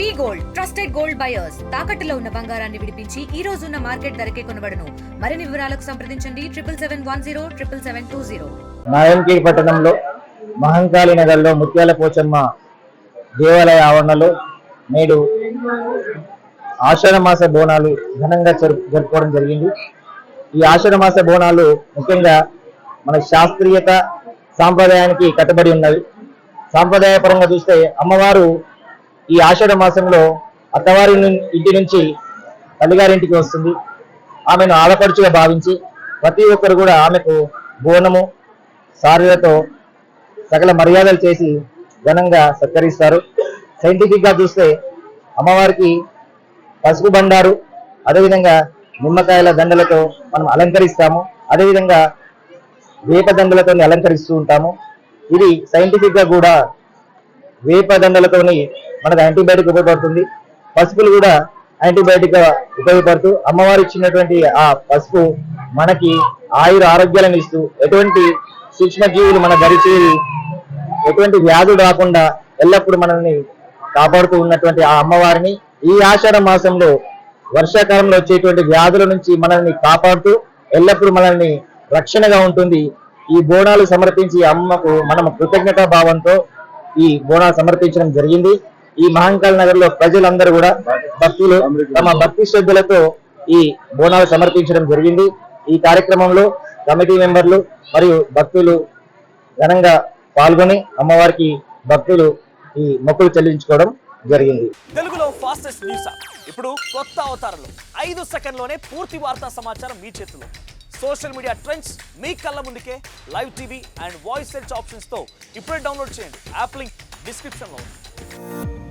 V gold trusted gold buyers. తాకట్టులో ఉన్న బంగారాన్ని విడిపించి ఈ రోజు ఉన్న మార్కెట్ ధరకే కొనబడను. మరిన్ని వివరాలకు సంప్రదించండి. Triple seven one zero triple seven two zero. నాయంకి పట్టణంలో మహంకాళి నగర్లో ముత్యాల పోచమ్మ దేవాలయ ఆవరణలో నేడు ఆషాఢ మాస బోనాలు ఘనంగా జరుపు జరుపుకోవడం జరిగింది. ఈ ఆషాఢ మాస బోనాలు ముఖ్యంగా మన శాస్త్రీయత సాంప్రదాయానికి కట్టుబడి ఉన్నవి. సాంప్రదాయపరంగా చూస్తే అమ్మవారు ఈ ఆషాఢ మాసంలో అత్తవారి ఇంటి నుంచి తల్లిగారింటికి వస్తుంది. ఆమెను ఆడపడుచుగా భావించి ప్రతి ఒక్కరు కూడా ఆమెకు బోనము సారీలతో సకల మర్యాదలు చేసి ఘనంగా సత్కరిస్తారు. సైంటిఫిక్గా చూస్తే అమ్మవారికి పసుపు బండారు అదేవిధంగా నిమ్మకాయల దండలతో మనం అలంకరిస్తాము. అదేవిధంగా వేప దండలతో అలంకరిస్తూ ఉంటాము. ఇది సైంటిఫిక్గా కూడా వేప దండలతోని మనకు యాంటీబయాటిక్ ఉపయోగపడుతుంది. పసుపులు కూడా యాంటీబయాటిక్ ఉపయోగపడుతూ అమ్మవారు ఇచ్చినటువంటి ఆ పసుపు మనకి ఆయుర ఆరోగ్యాలను ఇస్తూ ఎటువంటి సూక్ష్మజీవులు మన దరిచేరి ఎటువంటి వ్యాధులు రాకుండా ఎల్లప్పుడూ మనల్ని కాపాడుతూ ఉన్నటువంటి ఆ అమ్మవారిని ఈ ఆషాఢ మాసంలో వర్షాకాలంలో వచ్చేటువంటి వ్యాధుల నుంచి మనల్ని కాపాడుతూ ఎల్లప్పుడూ మనల్ని రక్షణగా ఉంటుంది. ఈ బోనాలు సమర్పించి అమ్మకు మనం కృతజ్ఞతా భావంతో ఈ బోనాలు సమర్పించడం జరిగింది. ఈ మహంకాళ నగర్లో ప్రజలందరూ కూడా భక్తులు తమ భక్తి శ్రద్ధలతో ఈ బోనాలు సమర్పించడం జరిగింది. ఈ కార్యక్రమంలో కమిటీ మెంబర్లు మరియు భక్తులు ఘనంగా పాల్గొని అమ్మవారికి భక్తులు ఈ మొక్కులు చెల్లించుకోవడం జరిగింది. తెలుగులో ఫాస్టెస్ట్ న్యూస్ ఇప్పుడు కొత్త అవతారంలో. ఐదు సెకండ్లోనే పూర్తి వార్తా సమాచారం మీ చేతిలో. సోషల్ మీడియా ట్రెండ్స్ మీ కళ్ళ ముందుకే. Live TV and voice search ఆప్షన్స్తో ఇప్పుడే డౌన్లోడ్ చేయండి. యాప్ లింక్ డిస్క్రిప్షన్లో ఉంది.